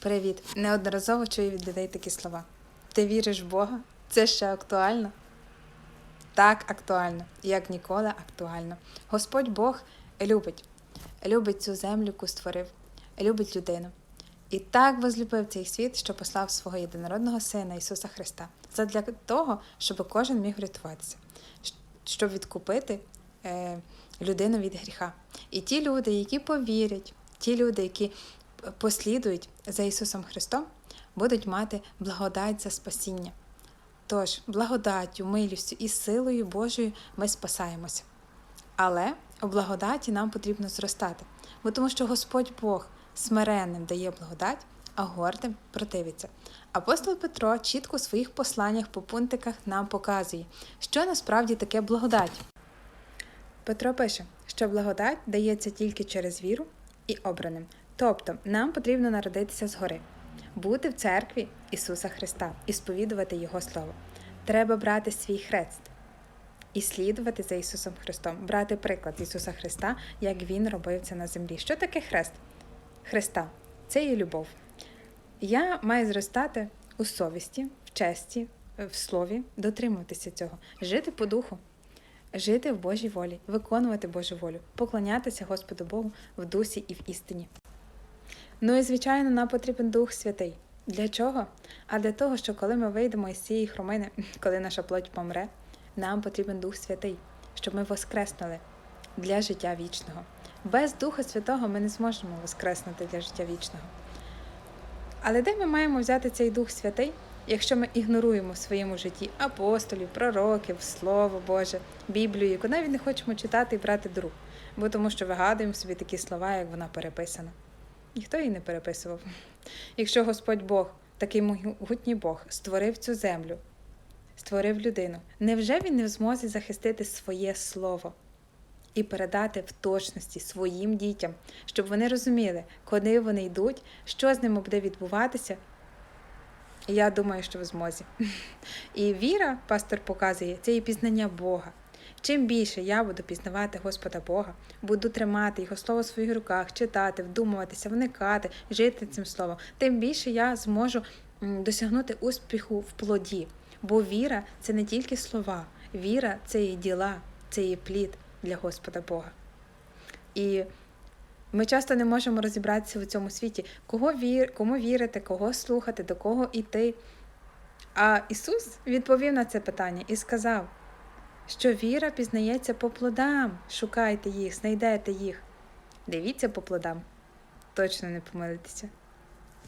Привіт! Неодноразово чую від людей такі слова. Ти віриш в Бога? Це ще актуально? Так, актуально, як ніколи актуально. Господь Бог любить, любить цю землю, яку створив, любить людину. І так возлюбив цей світ, що послав свого єдинородного Сина Ісуса Христа, задля того, щоб кожен міг врятуватися, щоб відкупити е, людину від гріха. І ті люди, які повірять, ті люди, які послідують за Ісусом Христом, будуть мати благодать за спасіння. Тож, благодаттю, милістю і силою Божою ми спасаємося. Але у благодаті нам потрібно зростати, бо тому що Господь Бог смиренним дає благодать, а гордим противиться. Апостол Петро чітко у своїх посланнях по пунктиках нам показує, що насправді таке благодать. Петро пише, що благодать дається тільки через віру і обраним. Тобто нам потрібно народитися згори, бути в церкві Ісуса Христа і сповідувати Його Слово. Треба брати свій хрест і слідувати за Ісусом Христом, брати приклад Ісуса Христа, як Він робив це на землі. Що таке хрест? Христа це є любов. Я маю зростати у совісті, в честі, в слові, дотримуватися цього, жити по духу, жити в Божій волі, виконувати Божу волю, поклонятися Господу Богу в дусі і в істині. Ну і звичайно, нам потрібен Дух Святий. Для чого? А для того, що коли ми вийдемо із цієї хромини, коли наша плоть помре, нам потрібен Дух Святий, щоб ми воскреснули для життя вічного. Без Духа Святого ми не зможемо воскреснути для життя вічного. Але де ми маємо взяти цей Дух Святий, якщо ми ігноруємо в своєму житті апостолів, пророків, Слово Боже, Біблію, яку навіть не хочемо читати і брати до бо тому що вигадуємо собі такі слова, як вона переписана. Ніхто її не переписував. Якщо Господь Бог, такий могутній Бог, створив цю землю, створив людину, невже він не в змозі захистити своє слово і передати в точності своїм дітям, щоб вони розуміли, куди вони йдуть, що з ними буде відбуватися? Я думаю, що в змозі. І віра, пастор показує, це і пізнання Бога. Чим більше я буду пізнавати Господа Бога, буду тримати Його слово в своїх руках, читати, вдумуватися, вникати, жити цим словом, тим більше я зможу досягнути успіху в плоді. Бо віра це не тільки слова, віра це і діла, це і плід для Господа Бога. І ми часто не можемо розібратися в цьому світі, кого вір, кому вірити, кого слухати, до кого йти. А Ісус відповів на це питання і сказав, що віра пізнається по плодам. Шукайте їх, знайдете їх. Дивіться по плодам. Точно не помилитеся.